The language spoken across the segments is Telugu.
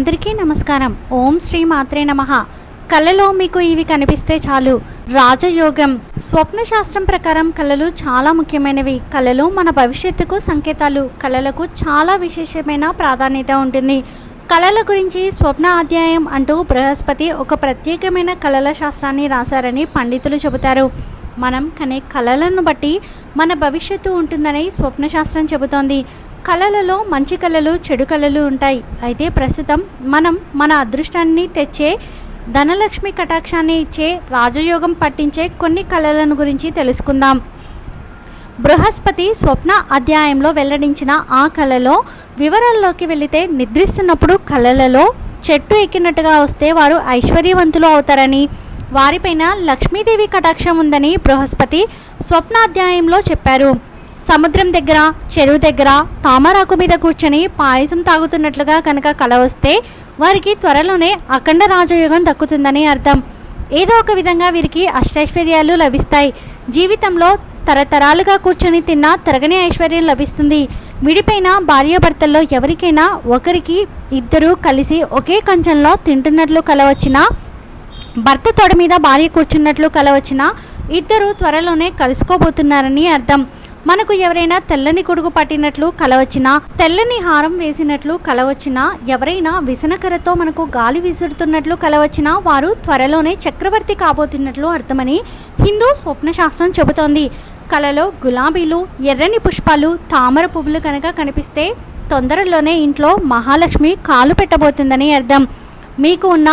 అందరికీ నమస్కారం. ఓం శ్రీ మాత్రే నమ. కళలో మీకు ఇవి కనిపిస్తే చాలు. రాజయోగం. స్వప్న శాస్త్రం ప్రకారం కళలు చాలా ముఖ్యమైనవి. కళలు మన భవిష్యత్తుకు సంకేతాలు. కళలకు చాలా విశేషమైన ప్రాధాన్యత ఉంటుంది. కళల గురించి స్వప్న అధ్యాయం అంటూ బృహస్పతి ఒక ప్రత్యేకమైన కళల శాస్త్రాన్ని రాశారని పండితులు చెబుతారు. మనం కనే కళలను బట్టి మన భవిష్యత్తు ఉంటుందని స్వప్నశాస్త్రం చెబుతోంది. కళలలో మంచి కళలు చెడు కళలు ఉంటాయి. అయితే ప్రస్తుతం మనం మన అదృష్టాన్ని తెచ్చే ధనలక్ష్మి కటాక్షాన్ని ఇచ్చే రాజయోగం పట్టించే కొన్ని కళలను గురించి తెలుసుకుందాం. బృహస్పతి స్వప్న అధ్యాయంలో వెల్లడించిన ఆ కళలో వివరాల్లోకి వెళితే నిద్రిస్తున్నప్పుడు కళలలో చెట్టు ఎక్కినట్టుగా వస్తే వారు ఐశ్వర్యవంతులు అవుతారని వారిపైన లక్ష్మీదేవి కటాక్షం ఉందని బృహస్పతి స్వప్నాధ్యాయంలో చెప్పారు. సముద్రం దగ్గర చెరువు దగ్గర తామరాకు మీద కూర్చొని పాయసం తాగుతున్నట్లుగా కనుక కల వస్తే వారికి త్వరలోనే అఖండ రాజయోగం దక్కుతుందని అర్థం. ఏదో ఒక విధంగా వీరికి అష్టైశ్వర్యాలు లభిస్తాయి. జీవితంలో తరతరాలుగా కూర్చొని తిన్న తరగని ఐశ్వర్యం లభిస్తుంది. విడిపోయిన భార్యాభర్తల్లో ఎవరికైనా ఒకరికి ఇద్దరు కలిసి ఒకే కంచంలో తింటున్నట్లు కలవచ్చినా భర్త తొడ మీద భార్య కూర్చున్నట్లు కలవచ్చినా ఇద్దరు త్వరలోనే కలుసుకోబోతున్నారని అర్థం. మనకు ఎవరైనా తెల్లని కొడుకు పట్టినట్లు కలవచ్చినా తెల్లని హారం వేసినట్లు కలవచ్చినా ఎవరైనా విసనకరతో మనకు గాలి విసురుతున్నట్లు కలవచ్చినా వారు త్వరలోనే చక్రవర్తి కాబోతున్నట్లు అర్థమని హిందూ స్వప్న శాస్త్రం చెబుతోంది. కలలో గులాబీలు ఎర్రని పుష్పాలు తామర పువ్వులు కనుక కనిపిస్తే తొందరలోనే ఇంట్లో మహాలక్ష్మి కాలు పెట్టబోతుందని అర్థం. మీకు ఉన్న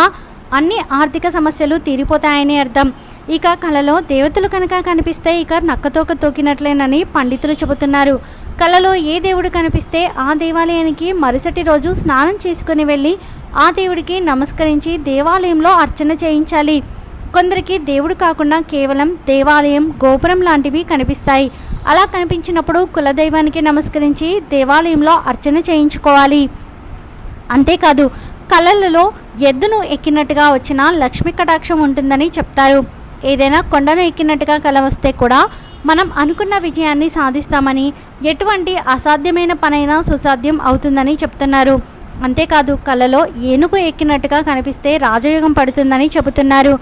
అన్ని ఆర్థిక సమస్యలు తీరిపోతాయని అర్థం. ఇక కళలో దేవతలు కనుక కనిపిస్తే ఇక నక్కతోక తోకినట్లేనని పండితులు చెబుతున్నారు. కళలో ఏ దేవుడు కనిపిస్తే ఆ దేవాలయానికి మరుసటి రోజు స్నానం చేసుకుని వెళ్ళి ఆ దేవుడికి నమస్కరించి దేవాలయంలో అర్చన చేయించాలి. కొందరికి దేవుడు కాకుండా కేవలం దేవాలయం గోపురం లాంటివి కనిపిస్తాయి. అలా కనిపించినప్పుడు కులదైవానికి నమస్కరించి దేవాలయంలో అర్చన చేయించుకోవాలి. అంతేకాదు కళలలో ఎద్దును ఎక్కినట్టుగా వచ్చిన లక్ష్మీ కటాక్షం ఉంటుందని చెప్తారు. ఏదైనా కొండను ఎక్కినట్టుగా కల వస్తే కూడా మనం అనుకున్న విజయాన్ని సాధిస్తామని ఎటువంటి అసాధ్యమైన పనైనా సుసాధ్యం అవుతుందని చెప్తున్నారు. అంతేకాదు కళలో ఏనుగు ఎక్కినట్టుగా కనిపిస్తే రాజయోగం పడుతుందని చెబుతున్నారు.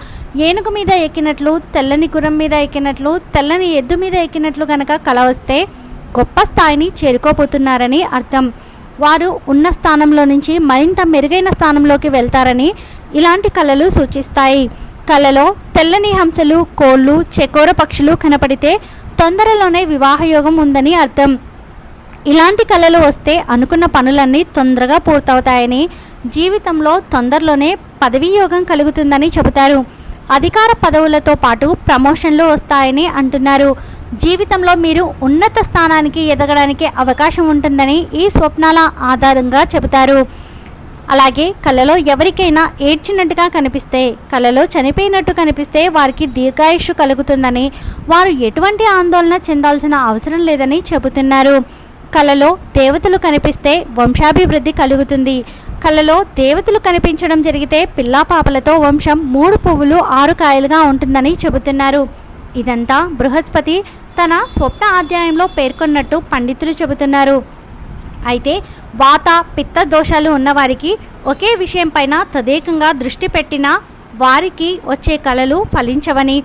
ఏనుగు మీద ఎక్కినట్లు తెల్లని గుర్రం మీద ఎక్కినట్లు తెల్లని ఎద్దు మీద ఎక్కినట్లు కనుక కల వస్తే గొప్ప స్థాయిని చేరుకోబోతున్నారని అర్థం. వారు ఉన్న స్థానంలో నుంచి మరింత మెరుగైన స్థానంలోకి వెళ్తారని ఇలాంటి కళలు సూచిస్తాయి. కళలో తెల్లని హంసలు కోళ్ళు చెకోర పక్షులు కనపడితే తొందరలోనే వివాహయోగం ఉందని అర్థం. ఇలాంటి కళలు వస్తే అనుకున్న పనులన్నీ తొందరగా పూర్తవుతాయని జీవితంలో తొందరలోనే పదవీ యోగం కలుగుతుందని చెబుతారు. అధికార పదవులతో పాటు ప్రమోషన్లు వస్తాయని అంటున్నారు. జీవితంలో మీరు ఉన్నత స్థానానికి ఎదగడానికి అవకాశం ఉంటుందని ఈ స్వప్నాల ఆధారంగా చెబుతారు. అలాగే కళలో ఎవరికైనా ఏడ్చినట్టుగా కనిపిస్తే కళలో చనిపోయినట్టు కనిపిస్తే వారికి దీర్ఘాయుష్షు కలుగుతుందని వారు ఎటువంటి ఆందోళన చెందాల్సిన అవసరం లేదని చెబుతున్నారు. కళలో దేవతలు కనిపిస్తే వంశాభివృద్ధి కలుగుతుంది. కళలో దేవతలు కనిపించడం జరిగితే పిల్లా పాపలతో వంశం మూడు పువ్వులు ఆరు కాయలుగా ఉంటుందని చెబుతున్నారు. ఇదంతా బృహస్పతి తన స్వప్న అధ్యాయంలో పేర్కొన్నట్టు పండితులు చెబుతున్నారు. అయితే వాత పిత్త దోషాలు ఉన్నవారికి ఒకే విషయం పైన తదేకంగా దృష్టి పెట్టినా వారికి వచ్చే కళలు ఫలించవని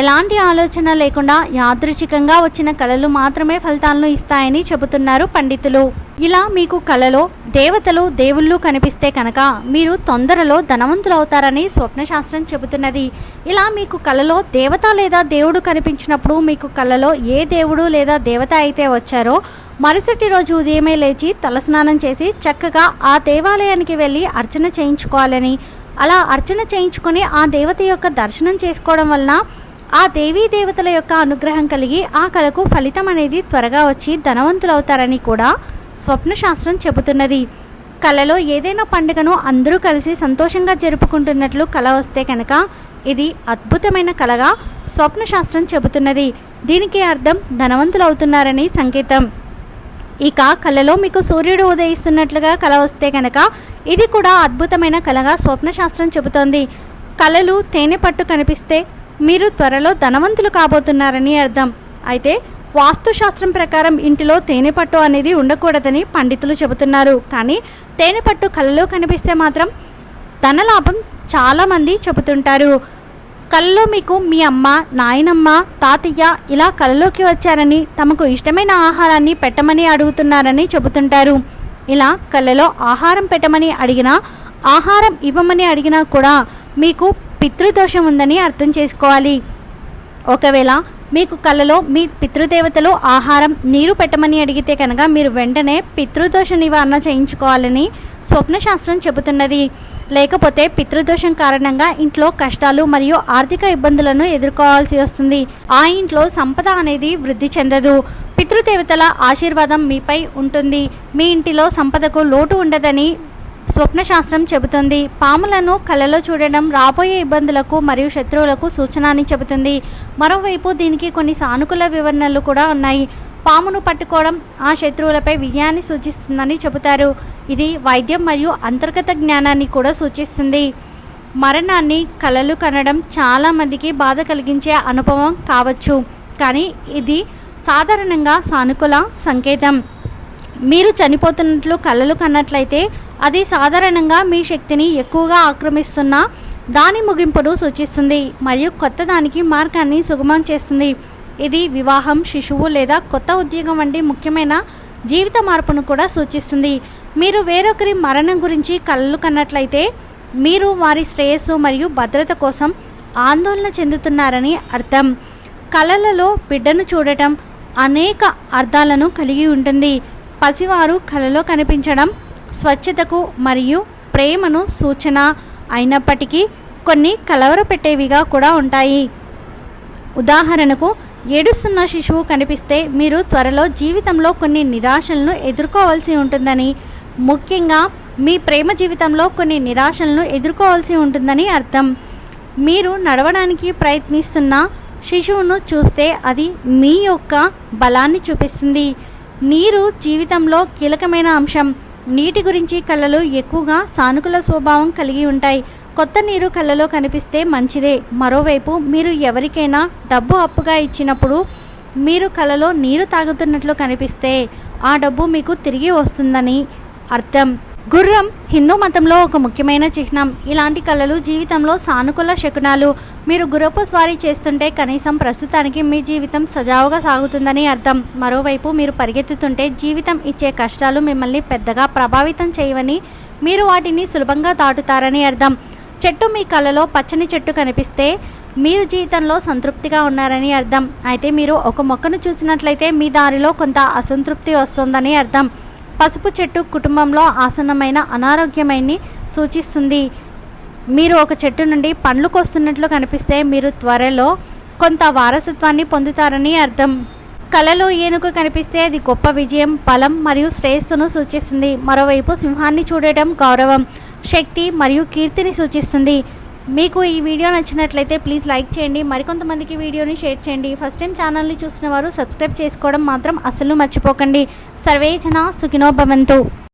ఎలాంటి ఆలోచన లేకుండా యాదృచ్ఛికంగా వచ్చిన కళలు మాత్రమే ఫలితాలను ఇస్తాయని చెబుతున్నారు పండితులు. ఇలా మీకు కళలో దేవతలు దేవుళ్ళు కనిపిస్తే కనుక మీరు తొందరలో ధనవంతులు అవుతారని స్వప్నశాస్త్రం చెబుతున్నది. ఇలా మీకు కళలో దేవత లేదా దేవుడు కనిపించినప్పుడు మీకు కళలో ఏ దేవుడు లేదా దేవత అయితే వచ్చారో మరుసటి రోజు ఉదయమే లేచి తలస్నానం చేసి చక్కగా ఆ దేవాలయానికి వెళ్ళి అర్చన చేయించుకోవాలని. అలా అర్చన చేయించుకొని ఆ దేవత యొక్క దర్శనం చేసుకోవడం వలన ఆ దేవీ దేవతల యొక్క అనుగ్రహం కలిగి ఆ కళకు ఫలితం అనేది త్వరగా వచ్చి ధనవంతులవుతారని కూడా స్వప్నశాస్త్రం చెబుతున్నది. కళలో ఏదైనా పండుగను అందరూ కలిసి సంతోషంగా జరుపుకుంటున్నట్లు కళ వస్తే కనుక ఇది అద్భుతమైన కళగా స్వప్నశాస్త్రం చెబుతున్నది. దీనికి అర్థం ధనవంతులవుతున్నారని సంకేతం. ఇక కళలో మీకు సూర్యుడు ఉదయిస్తున్నట్లుగా కళ వస్తే కనుక ఇది కూడా అద్భుతమైన కళగా స్వప్నశాస్త్రం చెబుతోంది. కళలు తేనె పట్టు కనిపిస్తే మీరు త్వరలో ధనవంతులు కాబోతున్నారని అర్థం. అయితే వాస్తుశాస్త్రం ప్రకారం ఇంటిలో తేనెపట్టు అనేది ఉండకూడదని పండితులు చెబుతున్నారు. కానీ తేనెపట్టు కళ్ళలో కనిపిస్తే మాత్రం ధనలాభం చాలామంది చెబుతుంటారు. కళ్ళలో మీకు మీ అమ్మ నాయనమ్మ తాతయ్య ఇలా కళ్ళలోకి వచ్చారని తమకు ఇష్టమైన ఆహారాన్ని పెట్టమని అడుగుతున్నారని చెబుతుంటారు. ఇలా కళ్ళలో ఆహారం పెట్టమని అడిగినా ఆహారం ఇవ్వమని అడిగినా కూడా మీకు పితృదోషం ఉందని అర్థం చేసుకోవాలి. ఒకవేళ మీకు కలలో మీ పితృదేవతలు ఆహారం నీరు పెట్టమని అడిగితే కనుక మీరు వెంటనే పితృదోష నివారణ చేయించుకోవాలని స్వప్నశాస్త్రం చెబుతున్నది. లేకపోతే పితృదోషం కారణంగా ఇంట్లో కష్టాలు మరియు ఆర్థిక ఇబ్బందులను ఎదుర్కోవాల్సి వస్తుంది. ఆ ఇంట్లో సంపద అనేది వృద్ధి చెందదు. పితృదేవతల ఆశీర్వాదం మీపై ఉంటుంది. మీ ఇంటిలో సంపదకు లోటు ఉండదని స్వప్నశాస్త్రం చెబుతుంది. పాములను కలలో చూడడం రాబోయే ఇబ్బందులకు మరియు శత్రువులకు సూచన అని చెబుతుంది. మరోవైపు దీనికి కొన్ని సానుకూల వివరణలు కూడా ఉన్నాయి. పామును పట్టుకోవడం ఆ శత్రువులపై విజయాన్ని సూచిస్తుందని చెబుతారు. ఇది వైద్యం మరియు అంతర్గత జ్ఞానాన్ని కూడా సూచిస్తుంది. మరణాన్ని కలలు కనడం చాలామందికి బాధ కలిగించే అనుభవం కావచ్చు. కానీ ఇది సాధారణంగా సానుకూల సంకేతం. మీరు చనిపోతున్నట్లు కలలు కన్నట్లయితే అది సాధారణంగా మీ శక్తిని ఎక్కువగా ఆక్రమిస్తున్న దాని ముగింపును సూచిస్తుంది మరియు కొత్త దానికి మార్గాన్ని సుగమం చేస్తుంది. ఇది వివాహం శిశువు లేదా కొత్త ఉద్యోగం వంటి ముఖ్యమైన జీవిత మార్పును కూడా సూచిస్తుంది. మీరు వేరొకరి మరణం గురించి కళ్ళు కన్నట్లయితే మీరు వారి శ్రేయస్సు మరియు భద్రత కోసం ఆందోళన చెందుతున్నారని అర్థం. కళలలో బిడ్డను చూడటం అనేక అర్థాలను కలిగి ఉంటుంది. పసివారు కళలో కనిపించడం స్వచ్ఛతకు మరియు ప్రేమను సూచన అయినప్పటికీ కొన్ని కలవరపెట్టేవిగా కూడా ఉంటాయి. ఉదాహరణకు ఏడుస్తున్న శిశువు కనిపిస్తే మీరు త్వరలో జీవితంలో కొన్ని నిరాశలను ఎదుర్కోవాల్సి ఉంటుందని ముఖ్యంగా మీ ప్రేమ జీవితంలో కొన్ని నిరాశలను ఎదుర్కోవాల్సి ఉంటుందని అర్థం. మీరు నడవడానికి ప్రయత్నిస్తున్న శిశువును చూస్తే అది మీ యొక్క బలాన్ని చూపిస్తుంది. నీరు జీవితంలో కీలకమైన అంశం. నీటి గురించి కళ్ళలు ఎక్కువగా సానుకూల స్వభావం కలిగి ఉంటాయి. కొత్త నీరు కళ్ళలో కనిపిస్తే మంచిదే. మరోవైపు మీరు ఎవరికైనా డబ్బు అప్పుగా ఇచ్చినప్పుడు మీరు కళ్ళలో నీరు తాగుతున్నట్లు కనిపిస్తే ఆ డబ్బు మీకు తిరిగి వస్తుందని అర్థం. గుర్రం హిందూ మతంలో ఒక ముఖ్యమైన చిహ్నం. ఇలాంటి కళలు జీవితంలో సానుకూల శకునాలు. మీరు గుర్రపు స్వారీ చేస్తుంటే కనీసం ప్రస్తుతానికి మీ జీవితం సజావుగా సాగుతుందని అర్థం. మరోవైపు మీరు పరిగెత్తుతుంటే జీవితం ఇచ్చే కష్టాలు మిమ్మల్ని పెద్దగా ప్రభావితం చేయవని మీరు వాటిని సులభంగా దాటుతారని అర్థం. చెట్టు మీ కళలో పచ్చని చెట్టు కనిపిస్తే మీరు జీవితంలో సంతృప్తిగా ఉన్నారని అర్థం. అయితే మీరు ఒక మొక్కను చూసినట్లయితే మీ దారిలో కొంత అసంతృప్తి వస్తుందని అర్థం. పసుపు చెట్టు కుటుంబంలో ఆసన్నమైన అనారోగ్యమైని సూచిస్తుంది. మీరు ఒక చెట్టు నుండి పండ్లు కోస్తున్నట్లు కనిపిస్తే మీరు త్వరలో కొంత వారసత్వాన్ని పొందుతారని అర్థం. కళలో ఏనుగు కనిపిస్తే అది గొప్ప విజయం బలం మరియు శ్రేయస్సును సూచిస్తుంది. మరోవైపు సింహాన్ని చూడటం గౌరవం శక్తి మరియు కీర్తిని సూచిస్తుంది. మీకు ఈ వీడియో నచ్చినట్లయితే ప్లీజ్ లైక్ చేయండి మరికొంతమందికి వీడియోని షేర్ చేయండి. ఫస్ట్ టైం ఛానల్ని చూసిన వారు సబ్స్క్రైబ్ చేసుకోవడం మాత్రం అసలు మర్చిపోకండి. సర్వేజన సుఖినోభవంతు